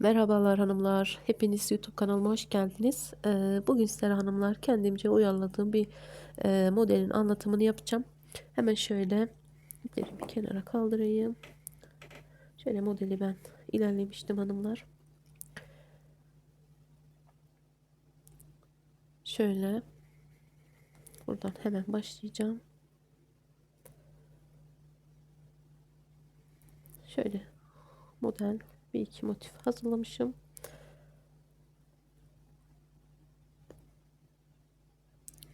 Merhabalar hanımlar. Hepiniz YouTube kanalıma hoş geldiniz. Ee, Bugün sizlere hanımlar kendimce uyarladığım bir e, modelin anlatımını yapacağım. Hemen şöyle ipleri bir kenara kaldırayım. Şöyle modeli ben ilerlemiştim hanımlar. Şöyle buradan hemen başlayacağım. Şöyle model bir iki motif hazırlamışım.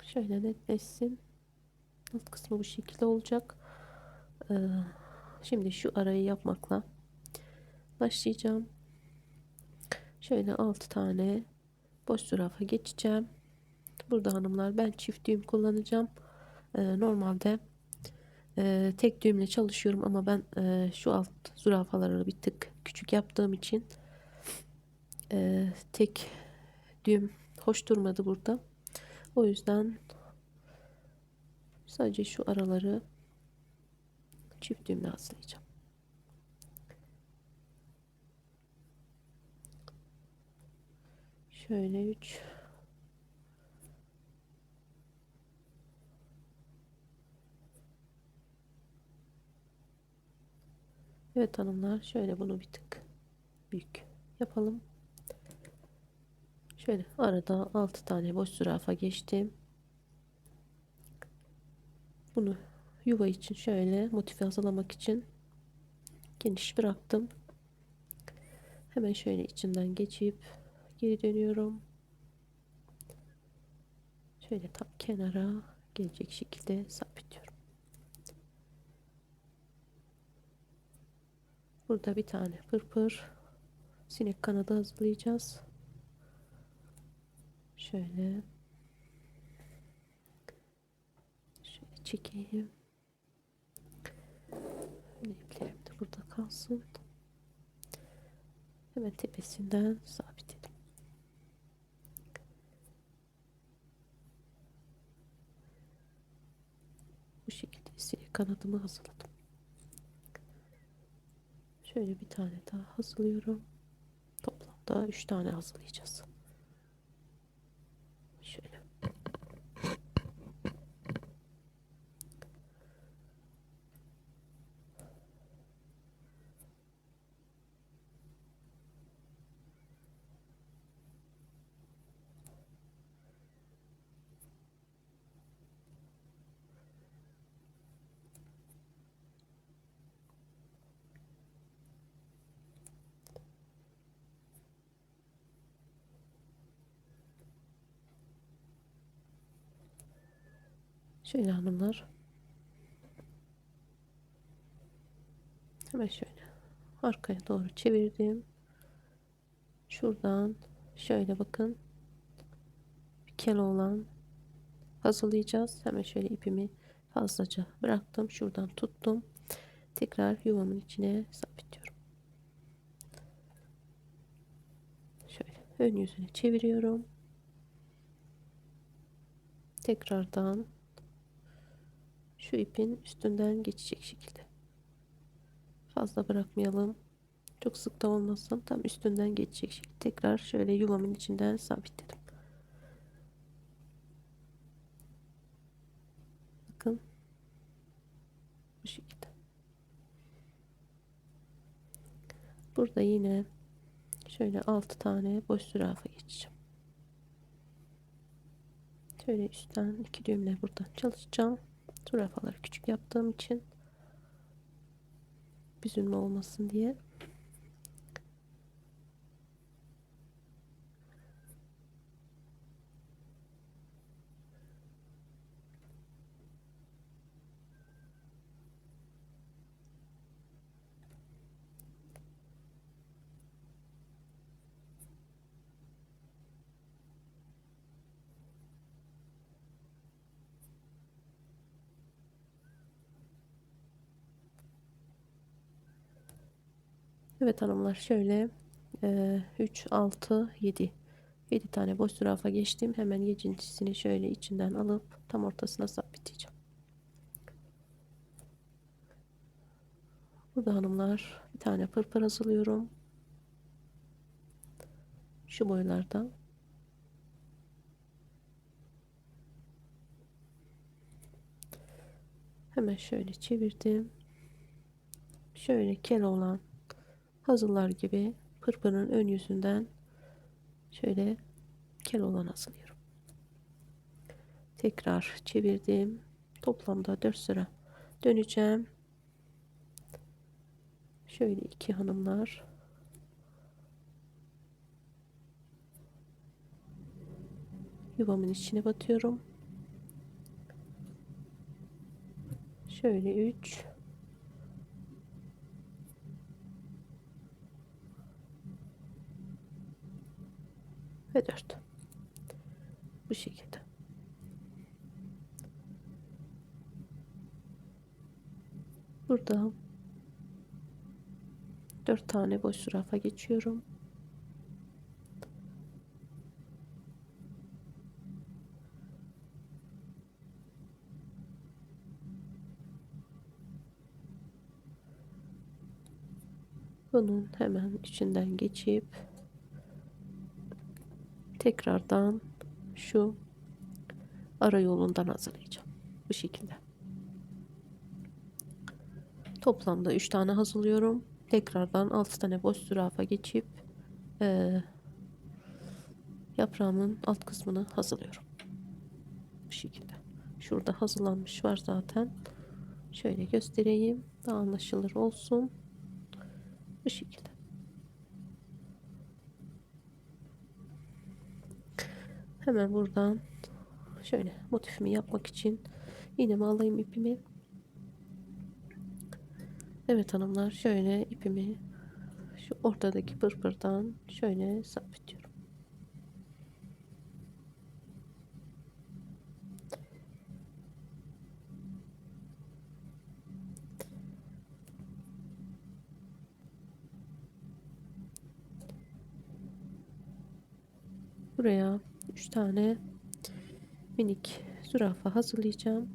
Şöyle netleşsin. Alt kısmı bu şekilde olacak. Ee, şimdi şu arayı yapmakla başlayacağım. Şöyle 6 tane boş zürafa geçeceğim. Burada hanımlar ben çift düğüm kullanacağım. Ee, normalde e, tek düğümle çalışıyorum ama ben e, şu alt zürafaları bir tık küçük yaptığım için e, tek düğüm hoş durmadı burada. O yüzden sadece şu araları çift düğümle hazırlayacağım. Şöyle 3 Evet hanımlar şöyle bunu bir tık büyük yapalım. Şöyle arada 6 tane boş zürafa geçtim. Bunu yuva için şöyle motifi hazırlamak için geniş bıraktım. Hemen şöyle içinden geçip geri dönüyorum. Şöyle tam kenara gelecek şekilde sabitliyorum. Burada bir tane pırpır sinek kanadı hazırlayacağız. Şöyle şöyle çekeyim. İplerim de burada kalsın. Hemen tepesinden sabitledim. Bu şekilde sinek kanadımı hazırladım. Şöyle bir tane daha hazırlıyorum. Toplamda 3 tane hazırlayacağız. Şöyle. Şöyle hanımlar. Hemen şöyle arkaya doğru çevirdim. Şuradan şöyle bakın. Bir kel olan hazırlayacağız. Hemen şöyle ipimi fazlaca bıraktım. Şuradan tuttum. Tekrar yuvamın içine sabitliyorum. Şöyle ön yüzüne çeviriyorum. Tekrardan şu ipin üstünden geçecek şekilde. Fazla bırakmayalım. Çok sık da olmasın. Tam üstünden geçecek şekilde. Tekrar şöyle yuvamın içinden sabitledim. Bakın. Bu şekilde. Burada yine şöyle 6 tane boş zürafa geçeceğim. Şöyle üstten iki düğümle buradan çalışacağım. Zürafaları küçük yaptığım için büzülme olmasın diye. Evet hanımlar şöyle 3 6 7 7 tane boş zürafa geçtim. Hemen yedincisini şöyle içinden alıp tam ortasına sabitleyeceğim. Burada hanımlar bir tane pırpır hazırlıyorum. Şu boylarda. Hemen şöyle çevirdim. Şöyle kel olan hazırlar gibi pırpırın ön yüzünden şöyle kel olan hazırlıyorum. Tekrar çevirdim. Toplamda 4 sıra döneceğim. Şöyle iki hanımlar. Yuvamın içine batıyorum. Şöyle 3 ve 4 bu şekilde. Burada 4 tane boş zürafa geçiyorum. Bunun hemen içinden geçip tekrardan şu ara yolundan hazırlayacağım. Bu şekilde. Toplamda 3 tane hazırlıyorum. Tekrardan 6 tane boş zürafa geçip e, yaprağımın alt kısmını hazırlıyorum. Bu şekilde. Şurada hazırlanmış var zaten. Şöyle göstereyim. Daha anlaşılır olsun. Bu şekilde. Hemen buradan şöyle motifimi yapmak için iğnemi alayım ipimi. Evet hanımlar şöyle ipimi şu ortadaki pırpırdan şöyle sabitliyorum. Buraya 3 tane minik zürafa hazırlayacağım.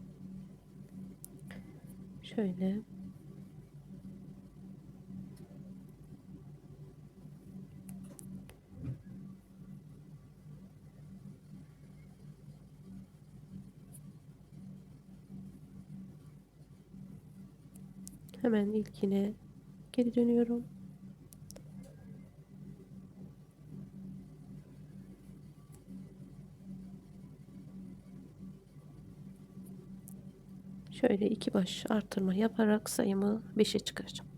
Şöyle Hemen ilkine geri dönüyorum. Şöyle iki baş artırma yaparak sayımı 5'e çıkaracağım.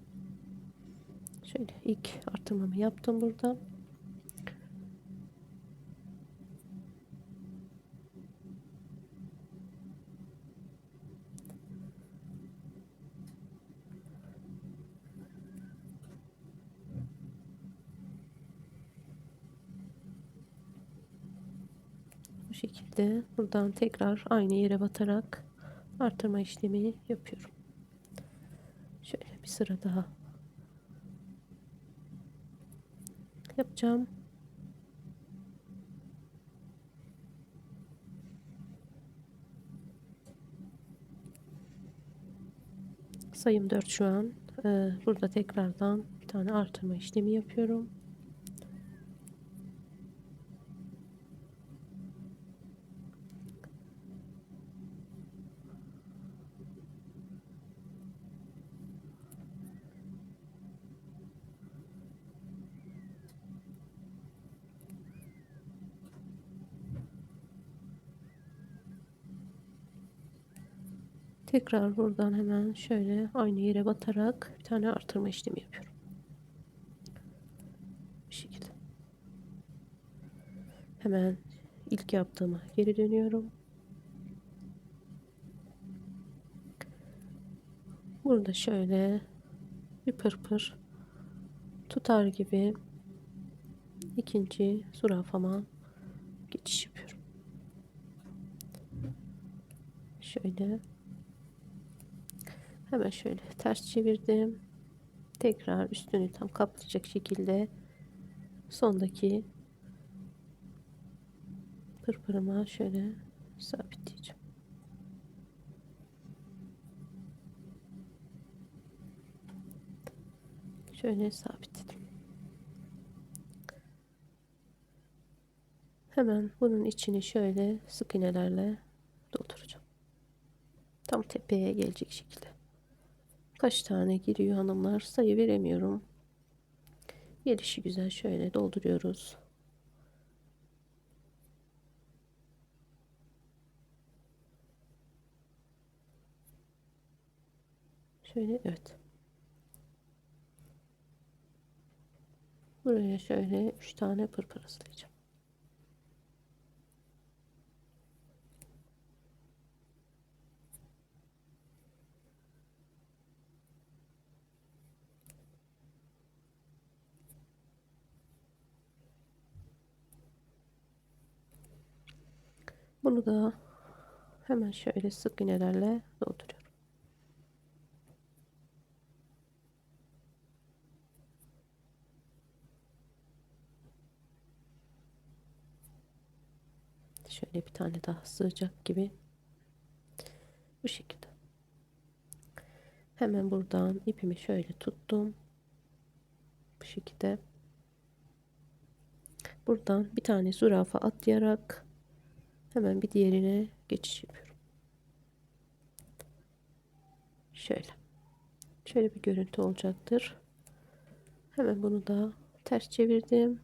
Şöyle ilk artırmamı yaptım burada. Bu şekilde buradan tekrar aynı yere batarak artırma işlemi yapıyorum. Şöyle bir sıra daha yapacağım. Sayım 4 şu an. Ee, burada tekrardan bir tane artırma işlemi yapıyorum. Tekrar buradan hemen şöyle aynı yere batarak bir tane artırma işlemi yapıyorum. Bu şekilde. Hemen ilk yaptığıma geri dönüyorum. Burada şöyle bir pırpır tutar gibi ikinci zürafama geçiş yapıyorum. Şöyle Hemen şöyle ters çevirdim. Tekrar üstünü tam kaplayacak şekilde sondaki pırpırıma şöyle sabitleyeceğim. Şöyle sabitledim. Hemen bunun içini şöyle sık iğnelerle dolduracağım. Tam tepeye gelecek şekilde. Kaç tane giriyor hanımlar sayı veremiyorum. Gelişi güzel şöyle dolduruyoruz. Şöyle evet. Buraya şöyle 3 tane pırpır aslayacağım. Bunu da hemen şöyle sık iğnelerle dolduruyorum. Şöyle bir tane daha sığacak gibi. Bu şekilde. Hemen buradan ipimi şöyle tuttum. Bu şekilde. Buradan bir tane zürafa atlayarak hemen bir diğerine geçiş yapıyorum. Şöyle. Şöyle bir görüntü olacaktır. Hemen bunu da ters çevirdim.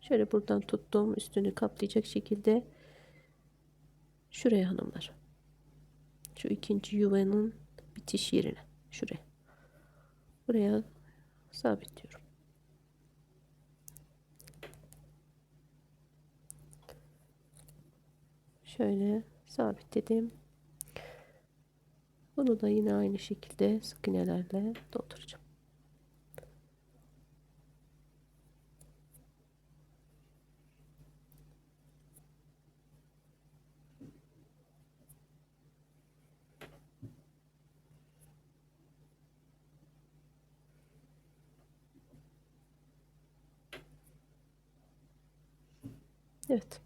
Şöyle buradan tuttum. Üstünü kaplayacak şekilde şuraya hanımlar. Şu ikinci yuvanın bitiş yerine. Şuraya. Buraya sabitliyorum. Şöyle sabitledim. Bunu da yine aynı şekilde sık iğnelerle dolduracağım. Evet.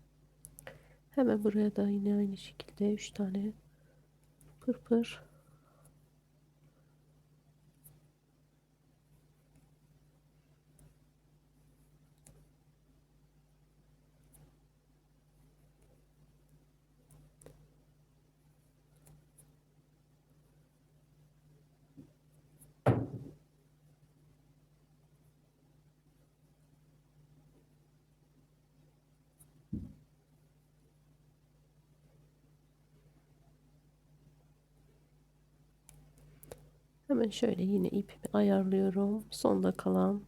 Hemen buraya da yine aynı şekilde 3 tane pırpır Hemen şöyle yine ipimi ayarlıyorum. Sonda kalan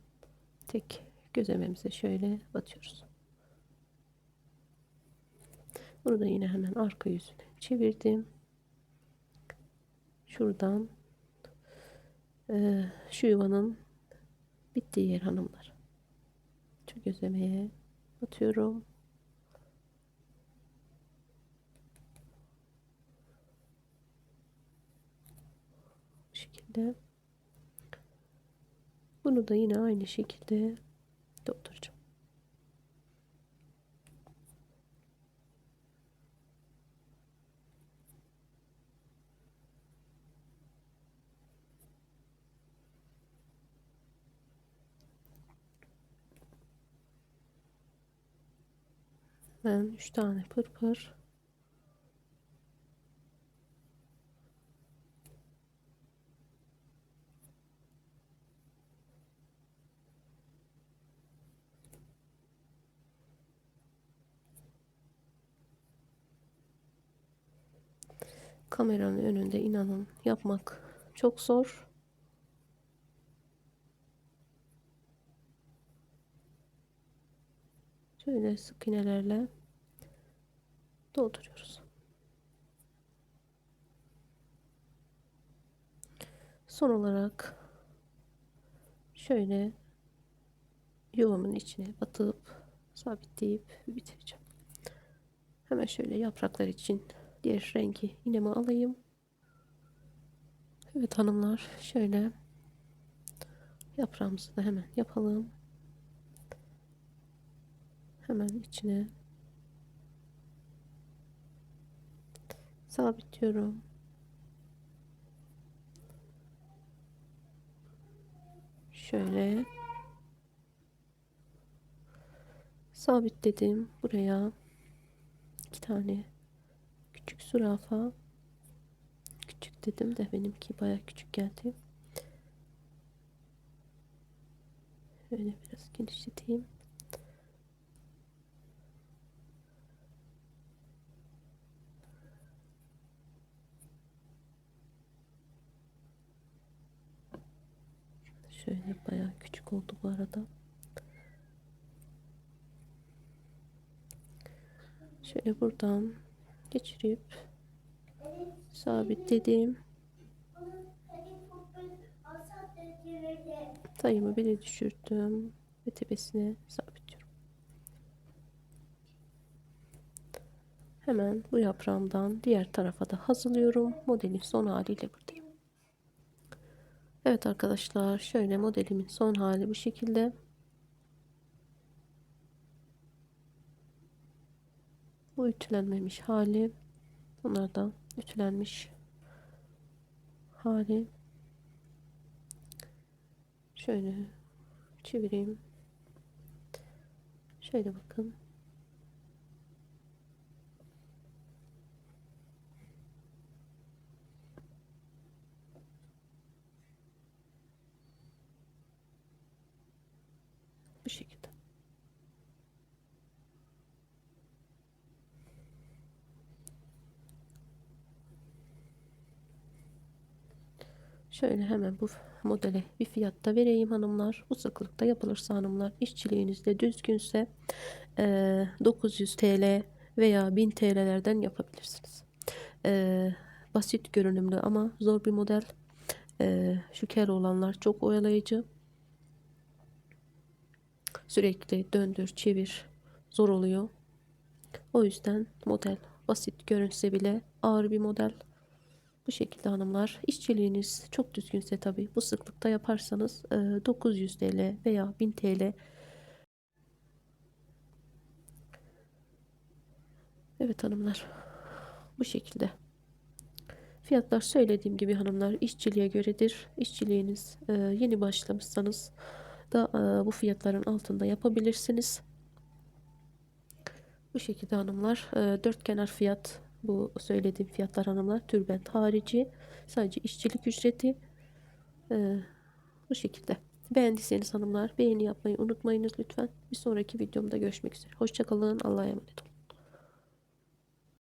tek gözlememize şöyle batıyoruz. Bunu da yine hemen arka yüzüne çevirdim. Şuradan e, şu yuvanın bittiği yer hanımlar. Şu gözlemeye batıyorum. Şekilde. Bunu da yine aynı şekilde dolduracağım. Ben 3 tane pırpır kameranın önünde inanın yapmak çok zor. Şöyle sık iğnelerle dolduruyoruz. Son olarak şöyle yuvamın içine batıp sabitleyip bitireceğim. Hemen şöyle yapraklar için diğer rengi iğnemi alayım. Evet hanımlar şöyle yaprağımızı da hemen yapalım. Hemen içine sabitliyorum. Şöyle sabitledim. Buraya iki tane küçük zürafa. Küçük dedim de benimki baya küçük geldi. Şöyle biraz genişleteyim. Şöyle bayağı küçük oldu bu arada. Şöyle buradan geçirip sabitledim. Tayımı bile düşürdüm ve tepesine sabitliyorum. Hemen bu yaprağımdan diğer tarafa da hazırlıyorum. Modelin son haliyle buradayım. Evet arkadaşlar şöyle modelimin son hali bu şekilde. Ütülenmemiş hali. Bunlar da ütülenmiş hali. Şöyle çevireyim. Şöyle bakın. Bu şekilde. Şöyle hemen bu modele bir fiyatta vereyim hanımlar. Bu sıklıkta yapılırsa hanımlar işçiliğiniz de düzgünse 900 TL veya 1000 TL'lerden yapabilirsiniz. Basit görünümlü ama zor bir model. Şu kel olanlar çok oyalayıcı. Sürekli döndür çevir zor oluyor. O yüzden model basit görünse bile ağır bir model. Bu şekilde hanımlar işçiliğiniz çok düzgünse tabi bu sıklıkta yaparsanız 900 TL veya 1000 TL. Evet hanımlar bu şekilde. Fiyatlar söylediğim gibi hanımlar işçiliğe göredir. İşçiliğiniz yeni başlamışsanız da bu fiyatların altında yapabilirsiniz. Bu şekilde hanımlar dört kenar fiyat bu söylediğim fiyatlar hanımlar türbent harici sadece işçilik ücreti. Ee, bu şekilde. Beğendiyseniz hanımlar beğeni yapmayı unutmayınız lütfen. Bir sonraki videomda görüşmek üzere. Hoşçakalın Allah'a emanet olun